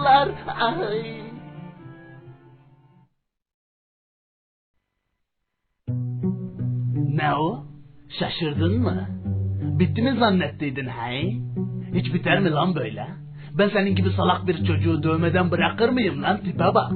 yıllar. Ay. Ne o? Şaşırdın mı? Bitti mi zannettiydin hey? Hiç biter mi lan böyle? Ben senin gibi salak bir çocuğu dövmeden bırakır mıyım lan tipe bak.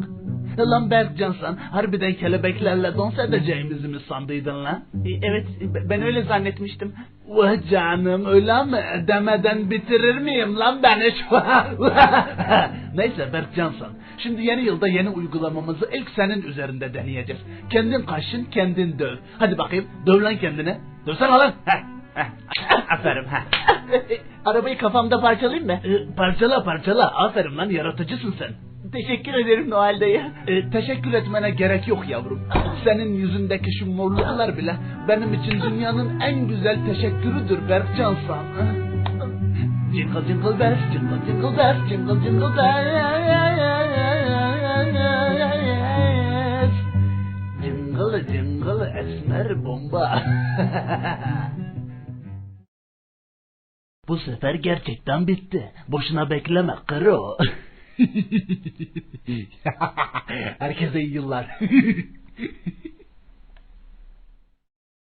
Lan Berkcan sen harbiden kelebeklerle dans edeceğimizi mi sandıydın lan? Evet ben öyle zannetmiştim. Vah canım öyle mi? Demeden bitirir miyim lan ben hiç? Neyse Berkcan sen. Şimdi yeni yılda yeni uygulamamızı ilk senin üzerinde deneyeceğiz. Kendin kaşın kendin döv. Hadi bakayım döv lan kendini. Dövsene lan. Heh. Aferin. Heh. Arabayı kafamda parçalayayım mı? E, parçala parçala. Aferin lan yaratıcısın sen. Teşekkür ederim Noel dayı. E, teşekkür etmene gerek yok yavrum. Senin yüzündeki şu morluklar bile benim için dünyanın en güzel teşekkürüdür Berkcan san. Jingle jingle bells, jingle jingle bells, jingle jingle bells. Jingle jingle esmer bomba. Bu sefer gerçekten bitti. Boşuna bekleme karo. Herkese iyi yıllar.